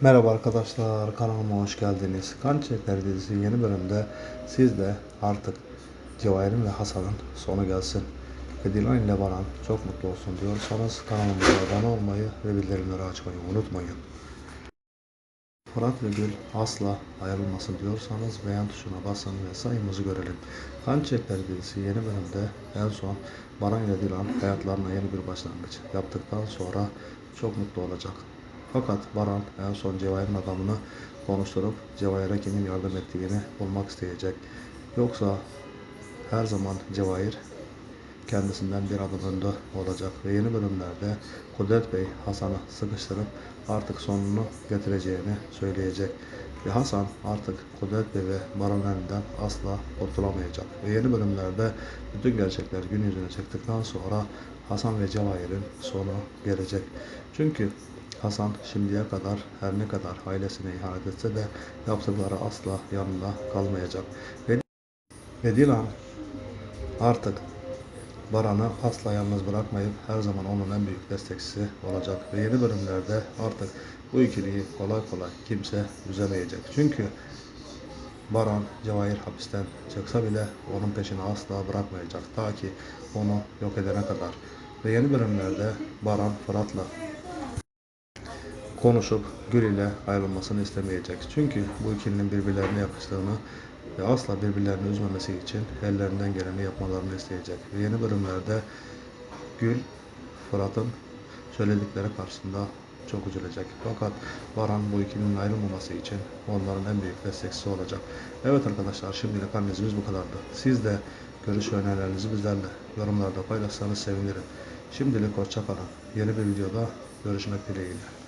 Merhaba arkadaşlar, kanalıma hoş geldiniz. Kan Çiçekleri dizisi yeni bölümde siz de artık Cevahir'in ve Hasan'ın sonu gelsin. Ve Dilan ile Baran çok mutlu olsun diyorsanız kanalımıza abone olmayı ve bildirimleri açmayı unutmayın. Fırat ve Gül asla ayrılmasın diyorsanız beğen tuşuna basın ve sayımızı görelim. Kan Çiçekleri dizisi yeni bölümde en son Baran ile Dilan hayatlarına yeni bir başlangıç yaptıktan sonra çok mutlu olacak. Fakat Baran en son Cevahir'in adamını konuşturup Cevahir'e kimin yardım ettiğini bulmak isteyecek. Yoksa her zaman Cevahir kendisinden bir adım önde olacak ve yeni bölümlerde Kudret Bey Hasan'ı sıkıştırıp artık sonunu getireceğini söyleyecek. Ve Hasan artık Kudret Bey ve Baran elinden asla kurtulamayacak. Ve yeni bölümlerde bütün gerçekler gün yüzüne çıktıktan sonra Hasan ve Cevahir'in sonu gelecek. Çünkü Hasan şimdiye kadar her ne kadar ailesine ihanet etse de yaptıkları asla yanında kalmayacak. Ve, Dilan artık Baran'ı asla yalnız bırakmayıp her zaman onun en büyük destekçisi olacak. Ve yeni bölümlerde artık bu ikiliyi kolay kolay kimse üzemeyecek. Çünkü Baran Cevahir hapisten çıksa bile onun peşini asla bırakmayacak. Ta ki onu yok edene kadar. Ve yeni bölümlerde Baran Fırat'la konuşup Gül ile ayrılmasını istemeyecek. Çünkü bu ikilinin birbirlerine yakıştığını ve asla birbirlerini üzmemesi için ellerinden geleni yapmalarını isteyecek. Ve yeni bölümlerde Gül, Fırat'ın söyledikleri karşısında çok üzülecek. Fakat Baran bu ikilinin ayrılmaması için onların en büyük destekçisi olacak. Evet arkadaşlar şimdilik analizimiz bu kadardı. Siz de görüş ve önerilerinizi bizlerle yorumlarda paylaşsanız sevinirim. Şimdilik hoşça kalın. Yeni bir videoda görüşmek dileğiyle.